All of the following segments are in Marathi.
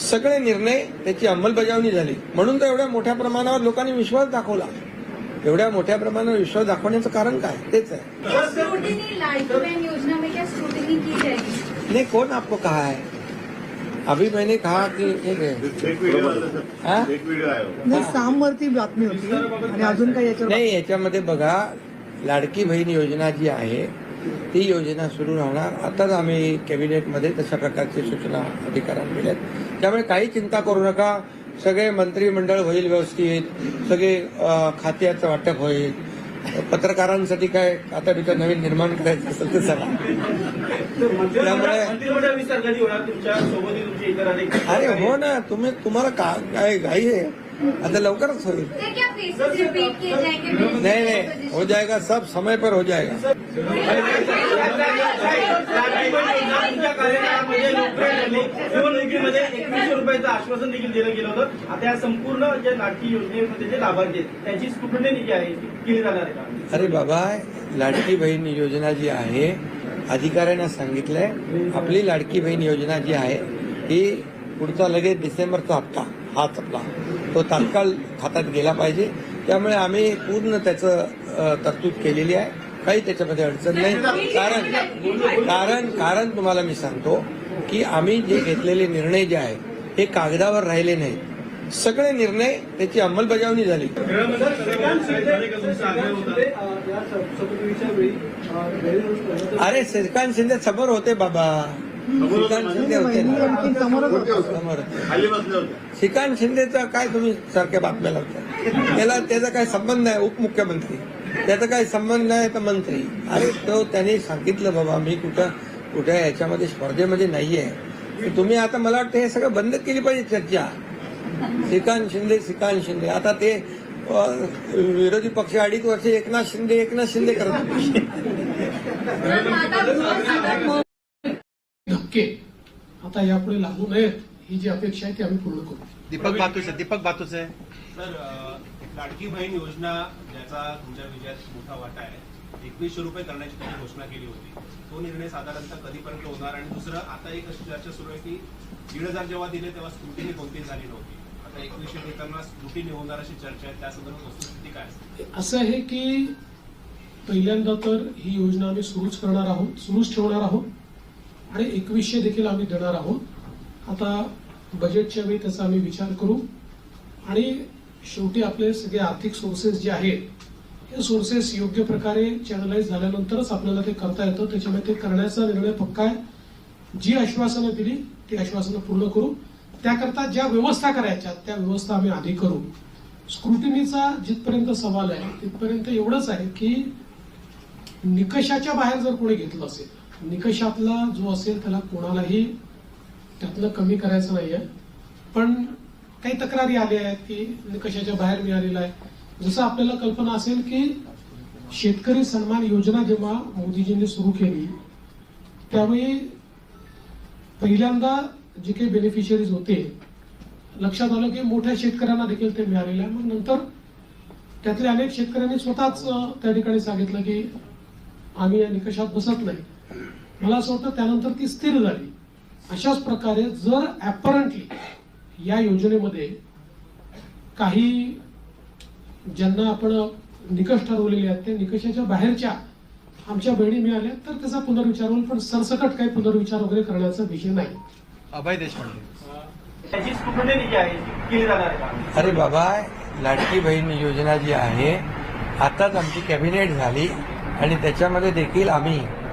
सगळे निर्णय त्याची अंमलबजावणी झाली. म्हणून तर एवढ्या मोठ्या प्रमाणावर लोकांनी विश्वास दाखवला. एवढ्या मोठ्या प्रमाणावर विश्वास दाखवण्याचं कारण काय? तेच आहे. स्क्रूटिनी लाडकी बहन योजना में क्या स्क्रूटिनी की जाएगी नहीं कौन आपको कहा है? अभी मैंने कहा कि आहे सामवरती बातमी होती. आणि अजून काही नाही याच्यामध्ये बघा लाडकी बहीण योजना जी आहे ती योजना सुरू राहणार. आताच आम्ही कॅबिनेटमध्ये तशा प्रकारची सूचना अधिकाऱ्यांना दिल्यात. त्यामुळे काही चिंता करू नका. सगळे मंत्रिमंडळ होईल व्यवस्थित. सगळे खात्याचं वाटप होईल. पत्रकारांसाठी काय आता बिचा नवीन निर्माण करायचं असेल तर चला. त्यामुळे अरे हो ना. तुम्ही तुम्हाला काय घाई आहे? आता लवकरच होईल. तो क्या फेसेस रिपीट किए जाएंगे नहीं नहीं हो जाएगा सब समय पर हो जाएगा। तुमच्या कार्यकाळामध्ये लोकप्रिय ठरली निवडणुकीमध्ये एकवीसशे रुपयाचं आश्वासन देखील दिलं गेलं होतं आता या संपूर्ण ज्या लाडकी योजनेमध्ये जे लाभार्थी आहेत त्यांची स्क्रुटनी जी आहे ती केली जाणार आहे का अरे बाबा लाडकी बहीण योजना जी आहे अधिकाऱ्यांना सांगितलंय आपली लाडकी बहीण योजना जी आहे ही पुढचा लगेच डिसेंबरचा हप्ता हाच आपला तो तात्काळ खात्यात गेला पाहिजे. त्यामुळे आम्ही पूर्ण त्याचं तरतूद केलेली आहे. काही त्याच्यामध्ये अडचण नाही. कारण कारण कारण तुम्हाला मी सांगतो की आम्ही जे घेतलेले निर्णय जे आहेत हे कागदावर राहिले नाहीत. सगळे निर्णय त्याची अंमलबजावणी झाली. अरे श्रीकांत शिंदे समोर होते बाबा. श्रीकांत शिंदेचा काय तुम्ही सारख्या बातम्या लावता त्याला त्याचा काय संबंध नाही उपमुख्यमंत्री. त्याचा काय संबंध नाही तर मंत्री. अरे तो त्यांनी सांगितलं बाबा मी कुठं कुठे याच्यामध्ये स्पर्धेमध्ये नाहीये. तुम्ही आता मला वाटतं हे सगळं बंद केली पाहिजे चर्चा. श्रीकांत शिंदे श्रीकांत शिंदे. आता ते विरोधी पक्ष अडीच वर्ष एकनाथ शिंदे एकनाथ शिंदे करत धक्के आता यापुढे लागू नयेत ही जी अपेक्षा आहे ती आम्ही पूर्ण करू. दीपक बातूस आहे दीपक बातूस. आहे सर लाडकी बहीण योजना ज्याचा तुमच्या विजयात मोठा वाटा आहे एकवीसशे रुपये करण्याची त्यांनी घोषणा केली होती. तो निर्णय साधारणतः कधीपर्यंत होणार आणि दुसरं आता एक अशी चर्चा सुरू आहे की दीड हजार जेव्हा दिले तेव्हा स्क्रुटिनी कोणतीही झाली नव्हती. आता एकवीसशे देताना स्क्रुटिनी होणार अशी चर्चा आहे त्या संदर्भात वस्तुस्थिती काय असते असं आहे की पहिल्यांदा तर ही योजना आम्ही सुरूच करणार आहोत सुरूच ठेवणार आहोत. आणि एकवीसशे देखील आम्ही देणार आहोत. आता बजेटच्या वेळी त्याचा आम्ही विचार करू. आणि शेवटी आपले सगळे आर्थिक सोर्सेस जे आहेत हे सोर्सेस योग्य प्रकारे चॅनलाइज झाल्यानंतरच आपल्याला ते करता येतं. त्याच्यामुळे ते करण्याचा निर्णय पक्का आहे. जी आश्वासनं दिली ती आश्वासनं पूर्ण करू. त्याकरता ज्या व्यवस्था करायच्या त्या व्यवस्था आम्ही आधी करू. स्क्रुटिनीचा जिथपर्यंत सवाल आहे तिथपर्यंत एवढंच आहे की निकषाच्या बाहेर जर कोणी घेतलं असेल निकषातला जो असेल त्याला कोणालाही त्यातलं कमी करायचं नाहीये. पण काही तक्रारी आल्या आहेत की निकषाच्या बाहेर मिळालेला आहे. जसं आपल्याला कल्पना असेल की शेतकरी सन्मान योजना जेव्हा मोदीजींनी सुरू केली त्यावेळी पहिल्यांदा जे काही बेनिफिशियरीज होते लक्षात आलं की मोठ्या शेतकऱ्यांना देखील ते मिळालेलं आहे. मग नंतर त्यातले अनेक शेतकऱ्यांनी स्वतःच त्या ठिकाणी सांगितलं की आम्ही या निकषात बसत नाही. मला असं वाटतं त्यानंतर ती स्थिर झाली. अशाच प्रकारे जर ऍपरंटली या योजनेमध्ये काही ज्यांना आपण निकष ठरवलेले आहेत ते निकषाच्या बाहेरच्या आमच्या बहिणी मिळाल्या तर त्याचा पुनर्विचार होईल पण सरसकट काही पुनर्विचार वगैरे करण्याचा विषय नाही. अभय देशपांडे. अरे बाबा लाडकी बहीण योजना जी आहे आताच आमची कॅबिनेट झाली आणि त्याच्यामध्ये देखील आम्ही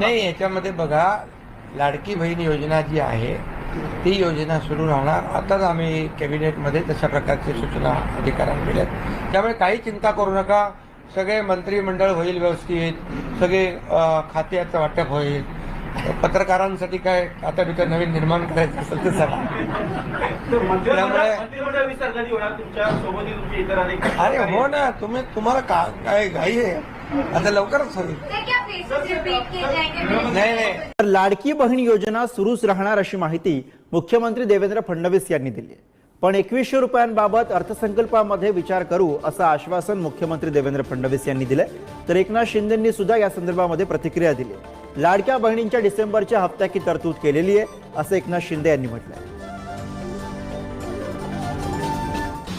नाही याच्यामध्ये बघा लाडकी बहीण योजना जी आहे ती योजना सुरू राहणार. आताच आम्ही कॅबिनेटमध्ये तशा प्रकारची सूचना अधिकाऱ्यांना दिल्यात. त्यामुळे काही चिंता करू नका. सगळे मंत्रिमंडळ होईल व्यवस्थित. सगळे खात्याचं वाटप होईल. पत्रकारांसाठी काय आता बितर नवीन निर्माण करायचं असेल तर सांगा अरे हो ना. तुम्ही तुम्हाला का काय घाई आहे. आता लवकरच होईल. तर लाडकी बहीण योजना सुरूच राहणार अशी माहिती मुख्यमंत्री देवेंद्र फडणवीस यांनी दिली आहे. पण एकवीसशे रुपयांबाबत अर्थसंकल्पामध्ये विचार करू असं आश्वासन मुख्यमंत्री देवेंद्र फडणवीस यांनी दिलंय. तर एकनाथ शिंदेंनी सुद्धा या संदर्भामध्ये प्रतिक्रिया दिली आहे. लाडक्या बहिणींच्या डिसेंबरच्या हप्त्याची तरतूद केलेली आहे असं एकनाथ शिंदे यांनी म्हटलंय.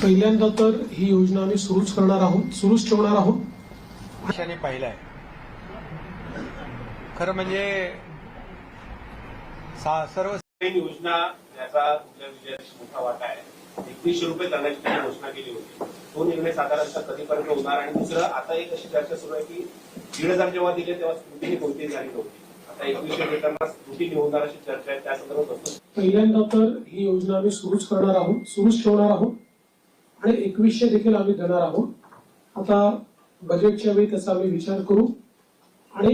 पहिल्यांदा तर ही योजना आम्ही सुरूच करणार आहोत सुरूच ठेवणार आहोत. देशाने पाहिलंय. खरं म्हणजे सर्व योजना याचा तुमच्या विजयात मोठा वाटा आहे एकवीसशे रुपये करण्याची त्यांनी घोषणा केली होती. तो निर्णय साधारणतः कधीपर्यंत होणार आणि दुसरं आता एक अशी चर्चा सुरू आहे की दीड हजार जेव्हा दिले तेव्हा स्क्रुटिनी कोणतीही झाली नव्हती आता एकवीसशे देताना स्क्रुटिनी होणार अशी चर्चा आहे त्या संदर्भात पहिल्यांदा तर ही योजना आम्ही सुरूच करणार आहोत सुरूच ठेवणार आहोत आणि एकवीसशे देखील आम्ही देणार आहोत. आता बजेटच्या वेळी त्याचा आम्ही विचार करू आणि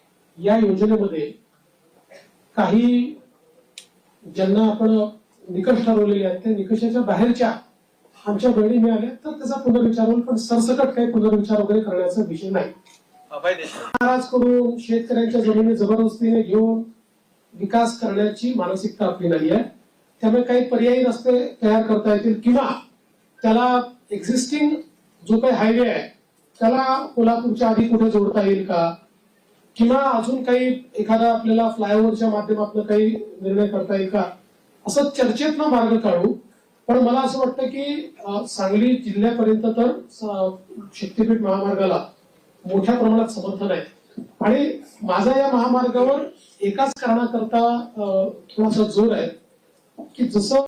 या योजनेमध्ये काही ज्यांना आपण निकष ठरवलेले आहेत त्या निकषाच्या बाहेरच्या आमच्या बहिणी मिळाल्या तर त्याचा पुनर्विचार होईल पण सरसकट काही पुनर्विचार वगैरे करण्याचा विषय नाही. नाराज करून शेतकऱ्यांच्या जमिनी जबरदस्तीने घेऊन विकास करण्याची मानसिकता आपली नाही आहे. त्यामुळे काही पर्यायी रस्ते तयार करता येतील किंवा त्याला एक्झिस्टिंग जो काही हायवे आहे त्याला कोल्हापूरच्या आधी कुठे जोडता येईल का? किंवा अजून काही एखादा आपल्याला फ्लायओव्हरच्या माध्यमातून काही निर्णय करता येईल का? असं चर्चेतनं मार्ग काढू. पण मला असं वाटतं की सांगली जिल्ह्यापर्यंत तर शक्तीपीठ महामार्गाला मोठ्या प्रमाणात समर्थन आहे. आणि माझा या महामार्गावर एकाच कारणाकरता थोडासा जोर आहे की जसं